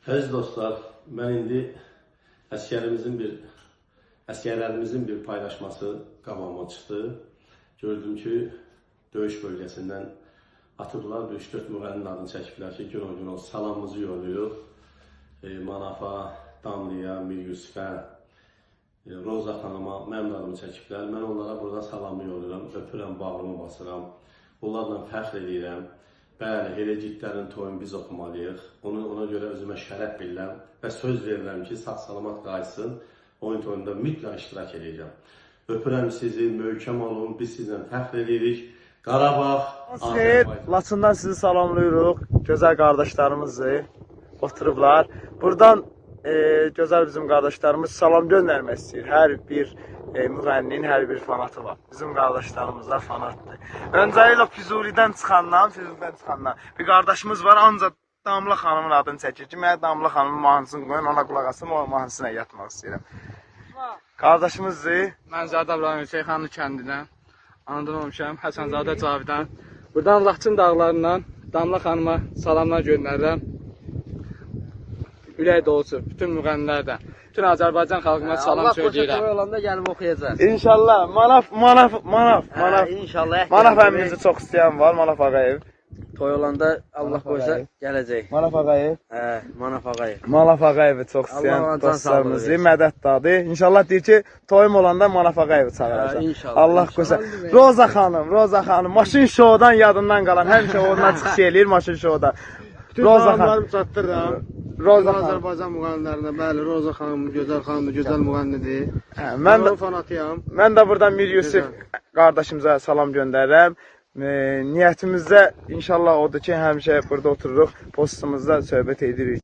Əziz dostlar, mən indi əskərimizin bir əskərlərimizin bir paylaşması qabağıma çıxdı. Gördüm ki, döyüş bölgəsindən atıblar, 3-4 müğənninin adını çəkiblər ki, gün o gün o salamımızı yolluyor. E, Manafa, Damlıya, Mir Yusifə, e, Roza xanıma mənim adımı çəkiblər. Mən onlara burada salamı yolluyorum, öpürəm, bağrımı basıram. Onlarla fəxr edirəm. Bəli, eləciklərin toyunu biz oxumalıyıq. Onu ona görə özümə şərəf bilirəm və söz verirəm ki, sağ-salamat qayıtsın. Oyun toyunda mütləq iştirak edəcəm. Öpürəm sizi, möhkəm olun. Biz sizlə fəxr edirik. Qarabağ, Xeyr, Azərbaycan. Laçından sizi salamlayırıq. Gözəl qardaşlarımızdır. Oturublar. Buradan e, gözəl bizim qardaşlarımız salam göndərmək istəyir. Hər bir e, müğənninin hər bir fanatı var. Bizim qardaşlarımızlar fanatdır. Öncəliklə Füzulidən çıxandan, Füzulidən çıxandan bir qardaşımız var, ancaq Damla xanımın adını çəkir ki, mən Damla xanımın mahnısını qoyun, ona qulaq asım, o mahnısına yatmaq istəyirəm. Qardaşımızdır. Mən Zədə Abdurrahman Şeyxanlı kəndindən anadan olmuşam, Həsənzadə Cavidən. Buradan Laçın dağlarından Damla xanıma salamlar göndərirəm. Ürək dolusu bütün müğənnilərdən, bütün Azərbaycan xalqına salam Allah qoşa söyləyirəm. toy olanda gəlib oxuyacaq. İnşallah Manaf Manaf Manaf Hə, Manaf inşallah. Manaf əmimizi çox istəyən var, Manaf Ağayev. Toy olanda Allah qoysa Ağayev. gələcək. Manaf Ağayev. Hə, Manaf ağayı. Manaf Ağayevi çox istəyən Allah ona can dostlarımız sağlığı versin. mədəddadır. İnşallah deyir ki, toyum olanda Manaf Ağayevi çağıracaq. Hə, inşallah, Allah qoysa. Roza xanım, Roza xanım, maşın şoudan yadından qalan, həmişə ondan çıxış eləyir maşın şouda. Bütün Roza xanım. salamlarımı çatdırıram. Roza. Azərbaycan müğənnilərinə, bəli, Roza xanım, gözəl xanımdır, gözəl müğənnidir. Hə, Mən də fanatıyam. Mən də buradan Mir Yusif qardaşımıza salam göndərirəm. E, niyyətimizdə inşallah odur ki, həmişə burada otururuq, postumuzda söhbət edirik.